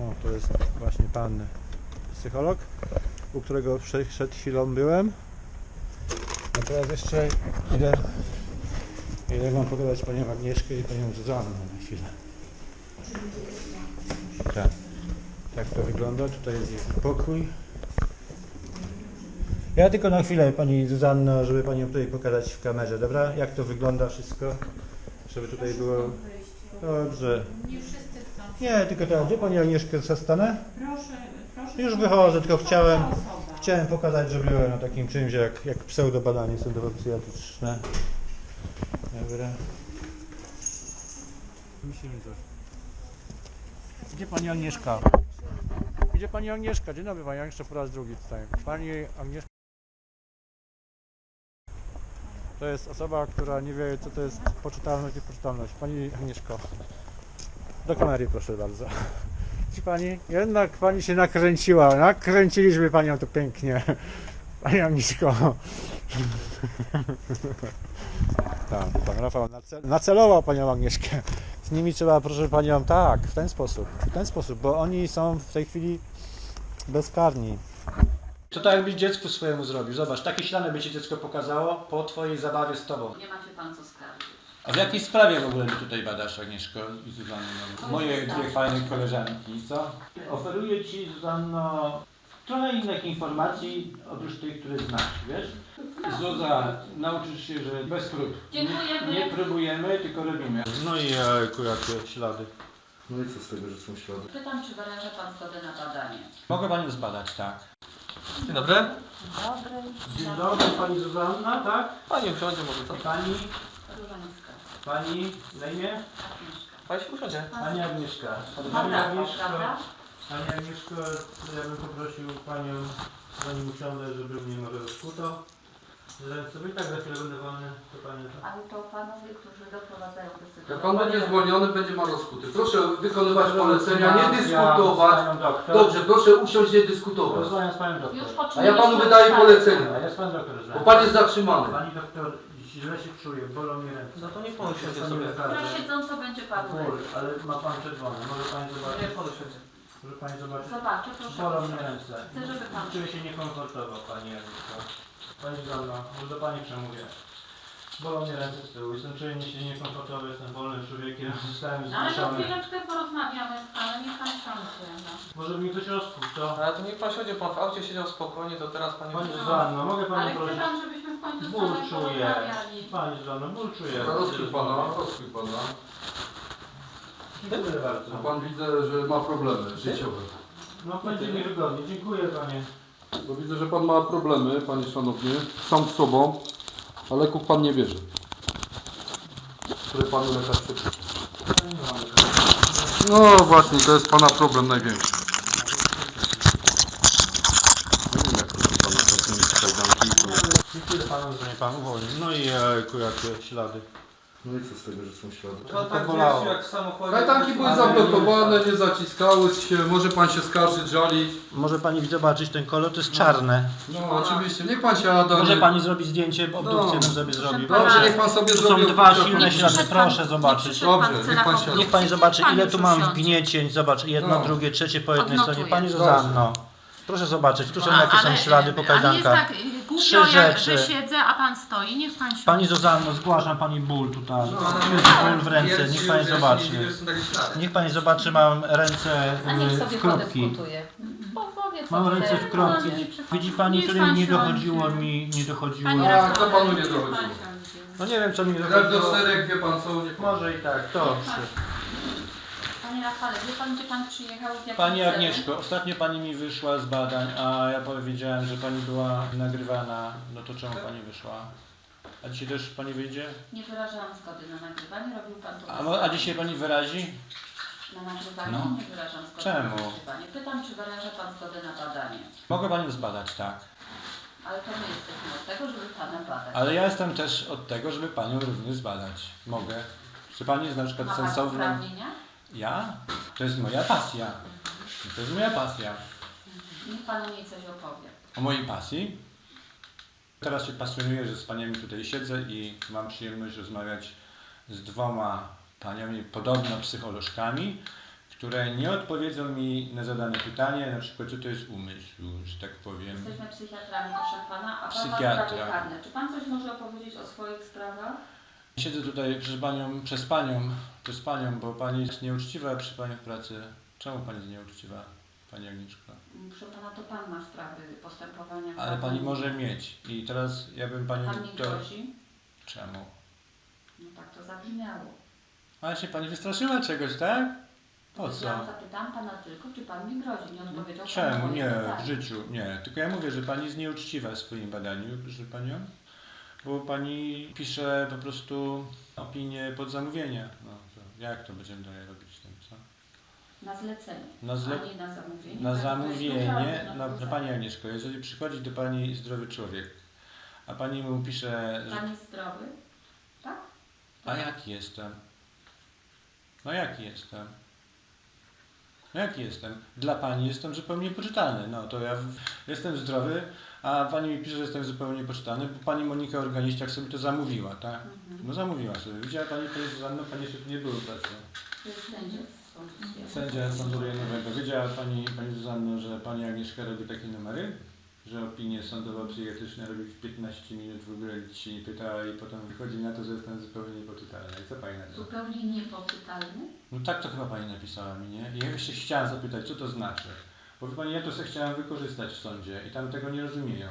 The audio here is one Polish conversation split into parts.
O, to jest właśnie pan psycholog, u którego przed, przed chwilą byłem. A teraz jeszcze idę, idę wam pogadać panią Agnieszkę i panią Zuzannę na chwilę. Tak. Tak to wygląda. Tutaj jest ich pokój. Ja tylko na chwilę pani Zuzanno, żeby panią tutaj pokazać w kamerze, dobra? Jak to wygląda wszystko? Żeby tutaj było. Dobrze. Nie wszyscy. Nie, tylko teraz, gdzie pani Agnieszkę zastanę? Proszę, proszę. Już wychodzę, tylko chciałem, chciałem pokazać, że byłem na takim czymś jak, jak pseudobadanie sądowo-psychiatryczne. Dobra. Musimy coś. Gdzie pani Agnieszka? Gdzie pani Agnieszka? Dzień dobry pani Agnieszka po raz drugi tutaj. Pani Agnieszka to jest osoba, która nie wie co to jest poczytalność i poczytalność. Pani Agnieszko. Do kamery proszę bardzo. Widzi pani? Jednak pani się nakręciła. Nakręciliśmy panią to pięknie. Pani Agnieszko. Tak, pan Rafał nacel, nacelował panią Agnieszkę. Z nimi trzeba, proszę panią, tak, w ten sposób. W ten sposób, bo oni są w tej chwili bezkarni. To tak jakbyś dziecku swojemu zrobił. Zobacz, takie ślady by ci dziecko pokazało po twojej zabawie z tobą. Nie macie pan co skarżyć. A w jakiej sprawie w ogóle mi tutaj badasz, Agnieszko i Zuzanno? Moje dwie fajne koleżanki, co? Oferuję Ci, Zuzanno, trochę innych informacji, oprócz tych, które znasz, wiesz? Zuza, nauczysz się, że bez prób. Dziękujemy. Nie, próbujemy, tylko robimy. No i jakie ślady. No i co z tego, że są ślady? Pytam, czy wyraża pan zgodę na badanie. Mogę Panią zbadać, tak. Dzień dobry. Dobry. Dzień dobry, Pani Zuzanna, tak? Pani usiądzie może co? Pani, Różańska. Pani, na imię? Agnieszka. Pani usiądzie. Pani Agnieszka. Pani Agnieszko, ja bym poprosił Panią, zanim usiądę, żeby mnie może rozkuto. Że sobie tak za chwilę będę wolny, to Pani. Ale to panowie, którzy doprowadzają do Jak sytuacji. pan będzie zwolniony, będzie ma rozkuty. Proszę wykonywać polecenia, nie dyskutować. Panią doktor. Dobrze, proszę usiąść, nie dyskutować. Rozmawiam z Panią doktor. Już A ja panu wydaję A polecenia, Panem doktor bo rozmawiam. pan jest zatrzymany. Pani doktor, źle się czuję, bolą mnie ręce. No to usiądzie Pani sobie. Na siedząco będzie panu Ból, ale ma Pan czerwone. Może Pani zobaczyć? Pan usiądzie. Może Pani zobaczyć? Zobaczę, proszę. Bolą mnie ręce. Chcę, żeby pan... Czuję się niekomfortowo, Pani Agnieszko. Pani Zolno, może do Pani przemówię. Bolą mnie ręce z tyłu, jestem czuję się niekomfortowy, jestem wolnym człowiekiem, zostałem No, ale to zmuszony. chwileczkę porozmawiamy z panem, niech pan siądzie. No. Może mi ktoś rozkuł, co? Ale to niech pan siądzie, pan w aucie siedział spokojnie, to teraz pani... Pani Zuzanno, mogę Ale Panią chce prosić? pan, żebyśmy w końcu z Ból panem czuję. porozmawiali. Pani Zuzanno, ból czuję. Rozkuj pana, rozkuj pana. Dziękuję bardzo. A pan widzę, że ma problemy życiowe. No będzie mi wygodnie, dziękuję Panie. Bo widzę, że pan ma problemy, panie szanowny, sam z sobą, a leków pan nie bierze. Które panu lekarz mam No właśnie, to jest pana problem największy. Nie wiem, jak to się panu czasem z kajdanki, Dziękuję Panu, że mnie Pan uwolnił. No i jajku, jakie ślady. No i co z tego, że są ślady? To tak wiesz, jak w samochodzie... Kajdanki były zablokowane, nie zaciskały się, może pan się skarżyć, żalić. Może Pani zobaczyć ten kolor, to jest czarne. No oczywiście, niech pan siada. Może nie- Pani zrobić zdjęcie, obdukcję No. bym sobie zrobił. Dobrze, niech pan sobie Tu zrobi są dwa obdukcję. silne ślady, Przyszedł pan- proszę zobaczyć. przyszedł Dobrze, pan niech pan siada. Niech Pani zobaczy, ile tu mam wgniecień. Zobacz, jedno, No. drugie, trzecie po jednej Odnotuję. stronie. Pani Dobrze. Proszę zobaczyć, tu są jakie są Ale, ślady po ale jest kajdankach. tak y, głupio, Trzy jak rzeczy. że siedzę, a pan stoi, niech pan siądzie. Pani Zuzanno, zgłaszam Pani ból tutaj. No, jest ból w ręce, niech Pani zobaczy. Niech Pani zobaczy, mam ręce A niech y, sobie w kropki. podyskutuje. Bo powie, co Mam chce. ręce w kropki. Widzi Pani, Niech pan nie siądzie. dochodziło mi, nie dochodziło. Panie A, Rafale, co panu nie dochodziło? No nie wiem, co mi Jak do dochodziło. serek, wie pan co, nie Może i tak, to. Panie Rafale, wie pan, gdzie pan przyjechał? w jakim Pani celu? Agnieszko, ostatnio Pani mi wyszła z badań, a ja powiedziałem, że Pani była nagrywana. No to czemu Pani wyszła? A dzisiaj też Pani wyjdzie? Nie wyrażałam zgody na nagrywanie, robił pan to A, mo- a dzisiaj Pani wyrazi? Na nagrywanie No. nie wyrażam zgody Czemu? na nagrywanie. Pytam, czy wyraża pan zgodę na badanie. Mogę Panią zbadać, tak. Ale to my jesteśmy od tego, żeby pana badać. Ale ja jestem też od tego, żeby Panią również zbadać. Mogę. Czy Pani jest na przykład Ma pan sensowną... uprawnienia? Ja? To jest moja pasja. To jest moja pasja. Niech pan o niej coś opowie. O mojej pasji? Teraz się pasjonuję, że z paniami tutaj siedzę i mam przyjemność rozmawiać z dwoma paniami, podobno psycholożkami, które nie odpowiedzą mi na zadane pytanie, na przykład co to jest umysł, że tak powiem. Jesteśmy psychiatrami, proszę pana, a pan Psychiatra. ma sprawy karne. Czy pan coś może opowiedzieć o swoich sprawach? Siedzę tutaj przez panią, przez panią, przez panią, bo pani jest nieuczciwa przy panią w pracy. Czemu pani jest nieuczciwa, pani Agnieszka? Proszę pana, to pan ma sprawy postępowania. Ale pani może mieć. I teraz ja bym panią Pan mi to... grozi? Czemu? No tak to zabrzmiało. Ale się pani wystraszyła czegoś, tak? Po co? Ja zapytałam pana tylko, czy pan mi grozi. Nie odpowiedział pan na Czemu? moje Nie, pytanie. w życiu nie. Tylko ja mówię, że pani jest nieuczciwa w swoim badaniu, proszę panią, bo pani pisze po prostu opinie pod zamówienie. No, to jak to będziemy dalej robić tym, co? Na zlecenie, Na, zle... a nie na zamówienie. na Tak, zamówienie, duża no, no pani Agnieszko, jeżeli przychodzi do pani zdrowy człowiek, a pani mu pisze, że... Pan jest zdrowy? Tak? A jaki jestem? No jaki jestem? No jaki jestem? Dla pani jestem zupełnie niepoczytalny. No to ja w- jestem zdrowy, a pani mi pisze, że jestem zupełnie niepoczytalny, bo pani Monika Organiściak sobie to zamówiła, tak? Mhm. No zamówiła sobie. Widziała pani, pani Zuzanno, pani jeszcze nie. To jest sędzia z sądu Rejonowego. Wiedziała pani, pani Zuzanno, że pani Agnieszka robi takie numery? Że opinie sądowo-psychiatryczne robi w 15 minut, w ogóle nic się nie pytała i potem wychodzi na to, że jestem zupełnie niepoczytalny. I co pani na to? Zupełnie niepoczytalny? No tak to chyba pani napisała mi, nie? I ja jeszcze chciałem zapytać, co to znaczy. Wie pani, ja to sobie chciałem wykorzystać w sądzie i tam tego nie rozumieją.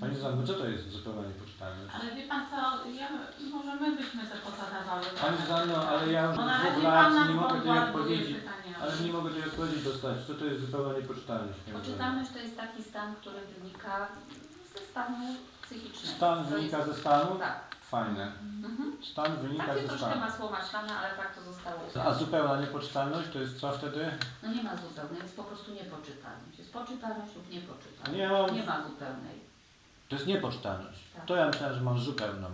Pani Zuzanno, co to jest zupełna niepoczytalność? Ale wie pan co, ja, może my byśmy te pozadawały. Pani Zuzanno, ale ja już Bo razie dwóch pan lat nam nie mogę tej odpowiedzi, ale nie mogę tej odpowiedzi dostać. Co to jest zupełna niepoczytalność? pani Zuzanno? Poczytalność to jest taki stan, który wynika ze stanu psychicznego. Stan To wynika jest- ze stanu? Tak. Fajne. Mhm. Stan wynika Takie ze troszkę stanu. masło maślane, ale tak to zostało A zupełna niepoczytalność to jest co wtedy? No nie ma zupełnej, jest po prostu niepoczytalność. Jest poczytalność lub niepoczytalność. Nie mam- Nie ma zupełnej. To jest niepoczytalność. Tak. To ja myślałem, że mam zupełną.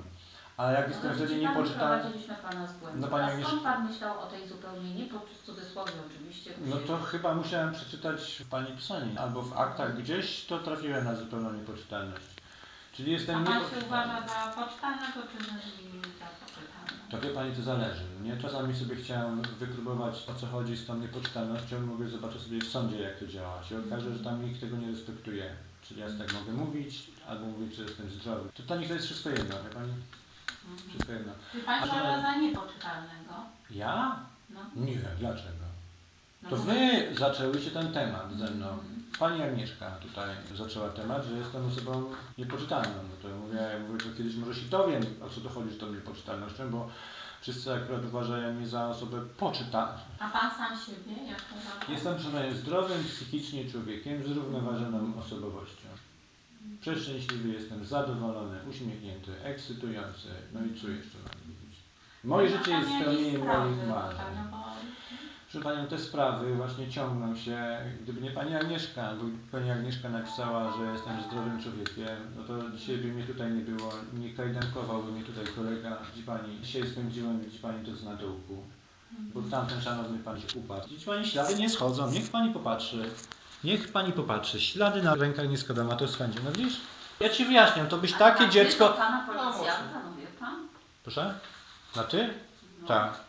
Ale jak jestem No, wtedy pan, niepoczytalny, Prowadziliśmy Pana z błędu. No, Pani A skąd Agnieszko- Pan myślał o tej zupełnie w cudzysłowie oczywiście. no to chyba musiałem przeczytać w Pani pisaniu. Albo w aktach gdzieś to trafiłem na zupełną niepoczytalność. Czyli A jestem pan się uważa za pocztalnego czy za za poczytalnego? To wie Pani, to zależy. Nie? Czasami sobie chciałem wypróbować o co chodzi z tą niepoczytalnością. Mogę zobaczyć sobie w sądzie jak to działa. Się okaże, że tam nikt tego nie respektuje. Czyli ja tak mogę mówić, albo mówić, że jestem zdrowy. To dla nich to jest wszystko jedno, wie Pani? Mhm. Wszystko jedno. Czy pan A się uważa za niepoczytalnego? Ja? No. Nie, dlaczego? No To bo- wy zaczęłyście ten temat ze mną. Pani Agnieszka tutaj zaczęła temat, że jestem osobą niepoczytalną. No to ja mówię, ja mówię, to kiedyś może się dowiem, o co to chodzi z tą niepoczytalnością, bo wszyscy akurat uważają mnie za osobę poczytalną. A pan sam siebie jak uważa? Jestem przynajmniej zdrowym psychicznie człowiekiem z zrównoważoną osobowością. Przeszczęśliwy jestem, zadowolony, uśmiechnięty, ekscytujący. No i co jeszcze mam mówić? Moje Ma życie jest spełnieniem moich marzeń. Proszę Panią, te sprawy właśnie ciągną się, gdyby nie Pani Agnieszka, bo Pani Agnieszka napisała, że jestem zdrowym człowiekiem, no to dzisiaj by mnie tutaj nie było, nie kajdankowałby mnie tutaj kolega, widzi Pani, dzisiaj spędziłem, widzi Pani, to z na dołku, bo tamten szanowny Pan się upadł. Widzi Pani, ślady nie schodzą, niech Pani popatrzy, niech Pani popatrzy, ślady na rękach nie schodzą, a to spędzi, no widzisz? Ja Ci wyjaśniam, to byś A takie dziecko... Pana No, policjanta, no wie pan? Proszę? Na Ty? No. Tak.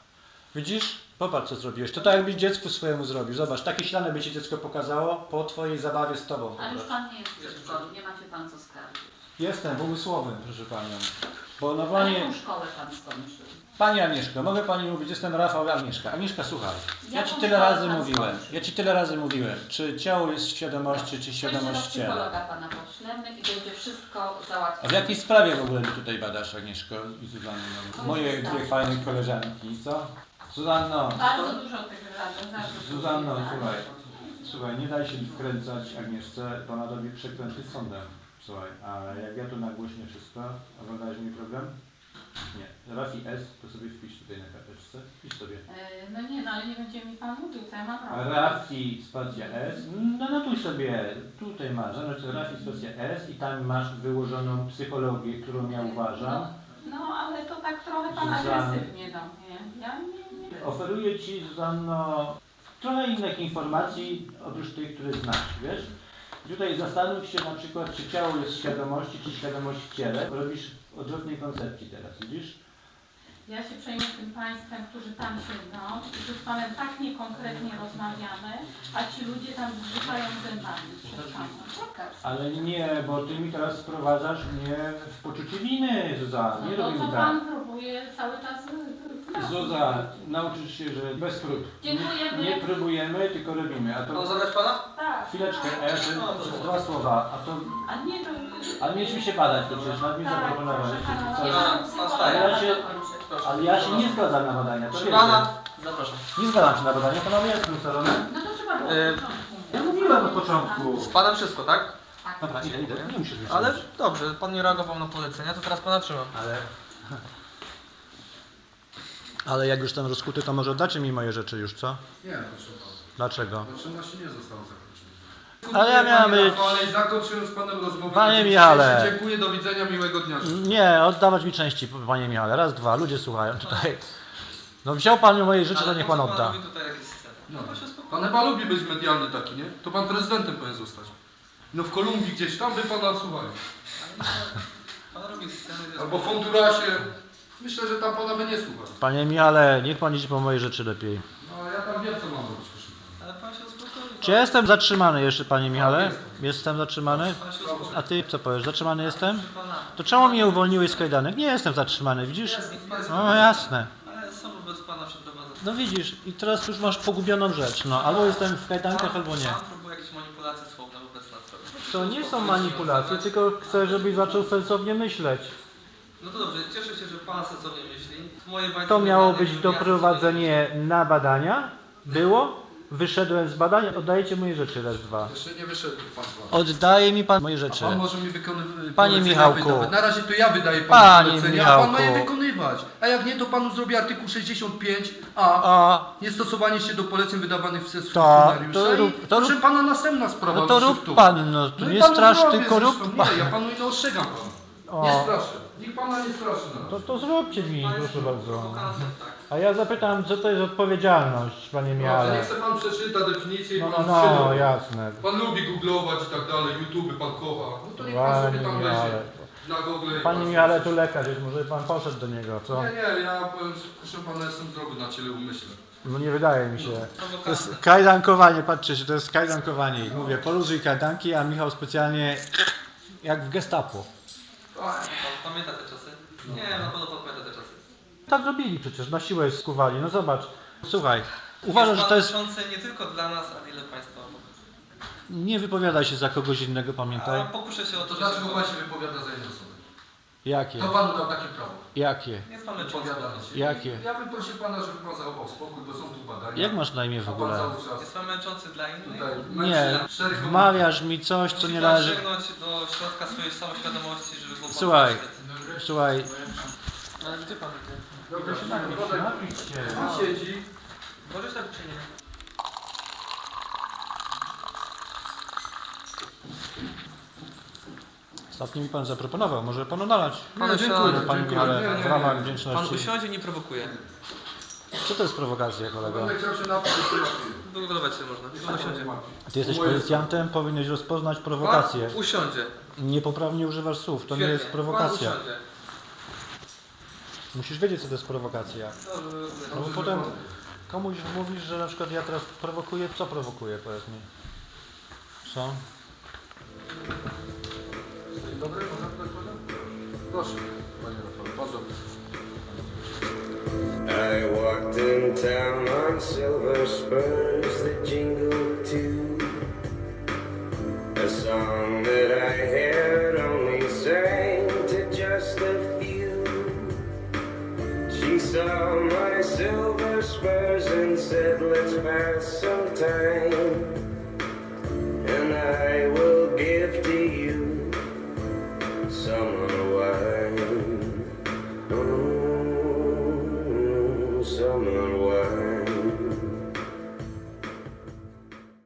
Widzisz? Popatrz co zrobiłeś. To tak jakbyś dziecku swojemu zrobił. Zobacz, takie ślady by ci dziecko pokazało po twojej zabawie z tobą. Ale już pan nie jest w przedszkolu, nie ma się pan co skarżyć. Jestem umysłowym, proszę panią. Bo no A pani, jaką szkołę pan skończył? pani Agnieszko, mogę pani mówić, jestem Rafał Agnieszka. Agnieszka, słuchaj. Ja Jaką ci tyle szkołę razy pan mówiłem. skończył? Ja ci tyle razy mówiłem. Czy ciało jest w świadomości, czy świadomość do ciała. psychologa pana poślemy i będzie wszystko A załatwione. w jakiej sprawie w ogóle ty tutaj badasz, Agnieszko i Zuzanno? Moje dwie fajne koleżanki, co? Zuzanno, Bardzo dużo tych żadnych zarzutów. Zuzanno, słuchaj. ale- Słuchaj, nie daj się wkręcać Agnieszce, bo ona robi przekręty z sądem. Słuchaj, a jak ja tu nagłośnię wszystko, oglądałeś mój program? Nie. Rafi S, to sobie wpisz tutaj na karteczce. Wpisz sobie. E, No nie, no ale nie będzie mi pan mówił, co ja mam robić. Rafi spacja S, no notuj sobie, tutaj masz, sobie Rafi spacja S i tam masz wyłożoną psychologię, którą ja uważam. No, no ale to tak trochę pan Zuzanna. agresywnie do mnie. Ja nie. Oferuję Ci, Zuzanno, trochę innych informacji, oprócz tych, które znasz, wiesz? Tutaj zastanów się na przykład, czy ciało jest świadomości, czy świadomość w ciele. Robisz w odwrotnej koncepcji teraz, widzisz? Ja się przejmę tym państwem, którzy tam siedzą i tu z panem tak niekonkretnie rozmawiamy, a ci ludzie tam zgrzytają zębami przed panem. Lekarz. Ale nie, bo ty mi teraz wprowadzasz mnie w poczucie winy, Zuza. No Nie to robimy co tak. pan próbuje cały czas y, y, Zuza, nauczysz się, że bez prób. Dziękujemy. Nie, nie próbujemy, tylko robimy. A Pan to zabrać pana? Tak. chwileczkę, tak. a ja jeszcze dwa słowa. A to, A nie to... ale mieliśmy się badać przecież, nad mnie Tak, zaproponowałeś. proszę pana, Coś. ja Pan mam wstaje. Ale ja się, Proszę. ale ja się nie zgadzam na badania, to Proszę wiecie. pana, zapraszam. Nie zgadzam się na badania, panowie jestem ustalony. No to trzeba było E, od początku. Ja mówiłem od początku. Z panem wszystko, tak? Dobra, idę, idę, nie musisz Ale dobrze, pan nie reagował na polecenia, to teraz pana trzymam. Ale... Ale jak już ten rozkuty, to może oddacie mi moje rzeczy już, co? Nie, proszę pana. Dlaczego? Zatrzymasz nie zostało zakończone. Ale ja miałem być- zakończyłem z panem rozmowę. Panie Michale. Dziękuję, do widzenia, miłego dnia. Nie, oddawać mi części, panie Michale. Raz, dwa, ludzie słuchają tutaj. No wziął pan moje rzeczy, to niech pan odda. No. No się. Pan chyba lubi być medialny taki, nie? To pan prezydentem powinien zostać. No w Kolumbii gdzieś tam by pana jest- Albo w Hondurasie. Myślę, że tam pana by nie słuchał. Panie Michale, niech pan idzie po moje rzeczy lepiej. No ja tam wiem co mam robić, proszę pana. Ale pan się uspokoi. Czy ja jestem zatrzymany jeszcze, panie Michale? Jestem zatrzymany? Pan się uspokoi. A ty co powiesz, zatrzymany jestem? Proszę pana. To czemu mnie uwolniłeś z kajdanek? Nie jestem zatrzymany, widzisz? No jasne. Ale są wobec pana przeprowadzone. No widzisz, i teraz już masz pogubioną rzecz. No, albo jestem w kajdankach, albo nie. Pan próbuje jakieś manipulacje słowne wobec nas robić. To nie są manipulacje, tylko chcę, żebyś zaczął sensownie myśleć. No to dobrze, cieszę się, że pan sensownie myśli. Moje To miało być doprowadzenie na badania. Było. Wyszedłem z badań, oddajecie moje rzeczy raz, dwa. Jeszcze nie wyszedł pan z. Oddaje mi pan moje A rzeczy. pan może mi wykonywać. Panie Michałku. Na razie to ja wydaję panu Panie polecenia, a pan ma je Michałku. wykonywać. A jak nie, to panu zrobi artykuł 65a. A, Niestosowanie się do poleceń wydawanych przez To- funkcjonariusza. to i rób- to proszę rób- pana następna sprawa. no to rób pan, no to No i nie panu strasz, zrobię tylko rób pan. Nie, ja panu nie ostrzegam pana. Nie O, straszę. Nikt pana nie straszy na to, to zróbcie mi, Pan jest proszę bardzo. prowokantem, tak. A ja zapytam, co to jest odpowiedzialność, panie Dobrze, Miale. niech sobie pan przeczyta definicję i No, pan no, no, jasne. Pan lubi googlować i tak dalej, YouTube pan kocha. No to niech pan sobie Panie tam Miale. leży na Google i Panie pan- Miale, tu lekarz jest, może pan poszedł do niego, co? Nie, nie, ja powiem, że proszę pana, jestem zdrowy na ciele umyśle. No nie wydaje mi się. To Prowokantem. jest kajdankowanie, patrzcie się, to jest kajdankowanie. Mówię, poluzuj kajdanki, a Michał specjalnie jak w gestapo. Pan pamięta te czasy? Nie, na pewno pan pamięta te czasy. Tak robili przecież, na siłę skuwali. No zobacz, słuchaj, uważam, że to jest... nie tylko dla nas, a wiele państwa obok. Nie wypowiadaj się za kogoś innego, pamiętaj. A pokuszę się o to, To że dlaczego pan się wypowiada za osoby? Jakie? Kto panu dał takie prawo? Jakie? Nie mamy Wypowiadać czasu. się. Jakie? Ja bym prosił pana, żeby pan zachował spokój, bo są tu badania. Jak masz na imię w A pan ogóle? cały czas Jest pan męczący dla innych? tutaj Nie, wmawiasz mi coś, co Musi nie pan należy... sięgnąć do środka swojej samoświadomości, żeby było pan Słuchaj. Słuchaj, Ale gdzie pan idzie? Dobra, się. Pan siedzi. Możesz tak czy nie? Ostatnio mi pan zaproponował, może panu nalać. Pan Nie, dziękuję, usiądzie. Panie dziękuję. Michale, Nie, nie, w ramach nie. Pan wdzięczności. usiądzie, nie prowokuje. Co to jest prowokacja, kolego? Będę chciał się napić, się można. Pan usiądzie. Ty jesteś Moje- policjantem, powinieneś rozpoznać prowokację. Pan usiądzie. Niepoprawnie używasz słów, to nie Świetnie. jest prowokacja. Pan usiądzie. Musisz wiedzieć, co to jest prowokacja. Dobrze, No bo potem komuś mówisz, że na przykład ja teraz prowokuję, co prowokuję, powiedz mi. Co? Dzień dobry, można? Proszę, panie bardzo. I walked in town on silver spurs that jingled too. A song that I